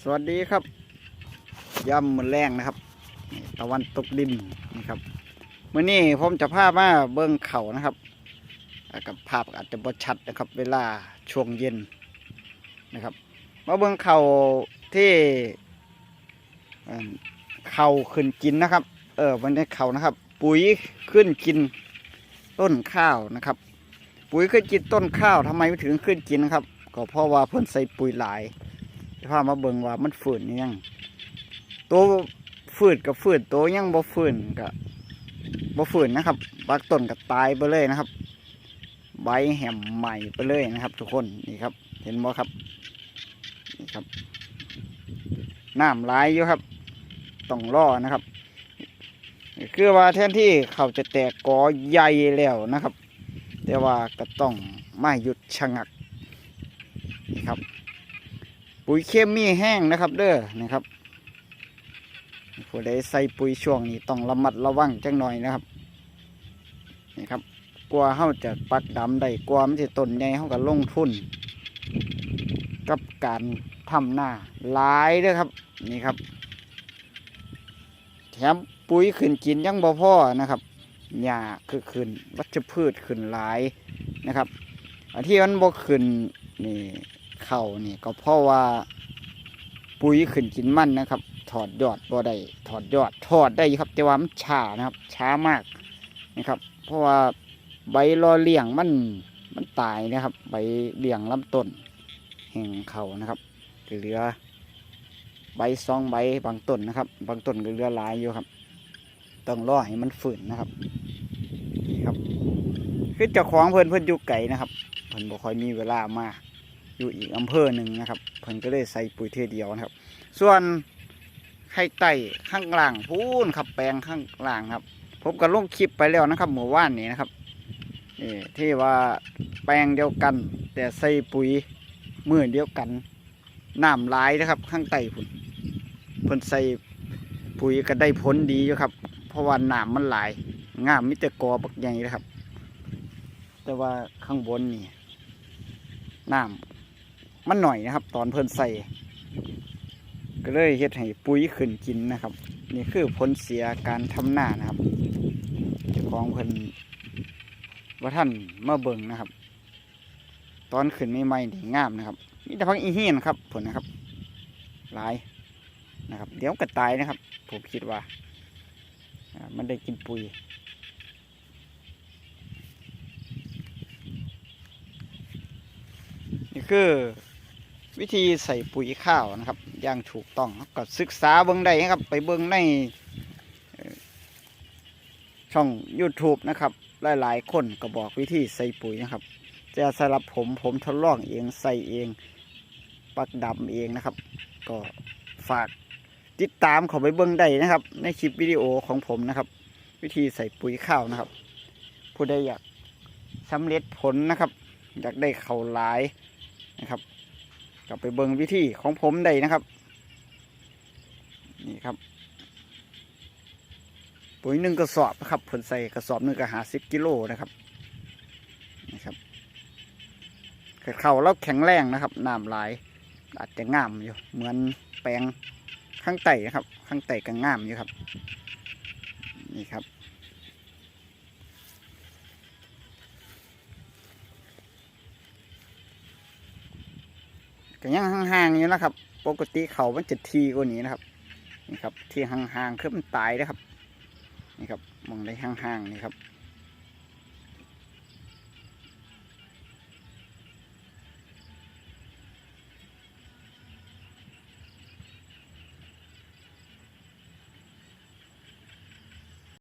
สวัสดีครับย่ำมือแรงนะครับ ตะวันตกดินนี่ครับมื่อนี้ผมจะพามาเบิ้องเขานะครับกับภาพอาจจะบชัดนะครับ เวลาช่วงเย็นนะครับมาเบิ้องเขาที่เอิ่มเขาขึ้นกินนะครับ เออวันนี้เขานะครับ ปุ๋ยขึ้นกินต้นข้าวนะครับ ปุ๋ยขึ้นกินต้นข้าวทำไมถึงขึ้นกินนะครับ ก็เพราะว่าเพิ่นใส่ปุ๋ยหลาย พามาเบิ่งว่ามันฝืนยังตัวฝืนกับฝืนตัวยังบ่ฝืนกับบ่ฝืนนะครับบางต้นก็ตายไปเลยนะครับ ใบแหมใหม่ไปเลยนะครับ ทุกคนนี่ครับ เห็นบ่ครับนี่ครับน้ำไหลายอยู่ครับต้องรอนะครับ คือว่าแทนที่เขาจะแตกกอใหญ่แล้วนะครับ แต่ว่าก็ต้องไม่หยุดชะงักนี่ครับ ปุ๋ยเคมีแห้งนะครับ เด้อนะครับผู้ใดใส่ปุ๋ยช่วงนี้ต้องระมัดระวังจังหน่อยนะครับนี่ครับกลัวเฮาจะปักดำได้กลัวมันจะต้นใหญ่เฮาก็ลงทุน กับการทำหน้าหลายเด้อครับ นี่ครับ แถมปุ๋ยขึ้นกินยังบ่พ่อนะครับหญ้าคือขึ้นวัชพืชขึ้นหลายนะครับอันที่มันบ่ขึ้นนี่ เข่านี่ก็เพราะว่าปุ๋ยขึ้นกินมันนะครับ ถอดยอดบ่ได้ถอดยอดถอดได้ครับ แต่ว่ามันช้านะครับ ช้ามากนะครับ เพราะว่าใบรอเลี้ยงมันมันตายนะครับ ใบเลี้ยงลำต้นแห่งเขานะครับเหลือ ใบซองใบบางต้นนะครับ บางต้นก็เหลือหลายอยู่ครับ ต้องรอให้มันฝืนนะครับนี่ครับ คือเจ้าของเพิ่นเพิ่นอยู่ไก่นะครับเพิ่นบ่ค่อยมีเวลามาก อยู่อีกอำเภอหนึ่งนะครับเพิ่นก็เลยใส่ปุ๋ยเทเดียวนะครับ ส่วนไข่ไต่ข้างล่างพูนครับแปลงข้างล่างครับผมก็ลงคลิปไปแล้วนะครับเมื่อวานนี้นะครับนี่ที่ว่าแปลงเดียวกัน แต่ใส่ปุ๋ยมือเดียวกันน้ำลายนะครับ ข้างใต้พุ่นพิ่นใส่ปุ๋ยก็ได้ผลดีอยู่ครับ เพราะว่าน้ำมันหลายงามมิต่กอบักใหญ่นะครับ แต่ว่าข้างบนนี่น้ำ มันหน่อยนะครับ ตอนเพิ่นใส่ก็เลยเฮ็ดให้ปุ๋ยขึ้นกินนะครับ นี่คือผลเสียการทำหน้านะครับจ้าของเพิ่นว่าท่านมาเบิ่งนะครับ ตอนขึ้นใหม่ๆนี่งามนะครับมีแต่พักอีเฮียนครับผลนะครับหลายนะครับ เดี๋ยวก็ตายนะครับ ผมคิดว่า มันได้กินปุ๋ยนี่คือ วิธีใส่ปุ๋ยข้าวนะครับอย่างถูกต้องก็ศึกษาเบื้องใดครับ ไปเบื้องในช่อง YouTube นะครับ หลายๆ คนก็บอกวิธีใส่ปุ๋ยนะครับแต่สำหรับผมผมทดลองเองใส่เองปักดำเองนะครับ ก็ฝากติดตามเขาไปเบื้องใดนะครับ ในคลิปวิดีโอของผมนะครับ วิธีใส่ปุ๋ยข้าวนะครับ ผู้ใดอยากสำเร็จผลนะครับ อยากได้เขาหลายนะครับ กลับไปเบิ่งวิธีของผมได้นะครับ นี่ครับปุ๋ยหนึ่งกระสอบนะครับผลใส่กระสอบหนึ่งก็หาสิบกิโลนะครับนี่ครับเข่าแล้วแข็งแรงนะครับน้ำไหลายอาจจะงามอยู่เหมือนแปลงข้างใต้นะครับ ข้างใต้ก็งามอยู่ครับ นี่ครับ ก็ยังห่างๆอยู่นะครับ ปกติเขามันจะทีกว่านี้นะครับ นี่ครับ ที่ห่างๆคือมันตายนะครับ นี่ครับมองได้ห่างๆนี่ครับ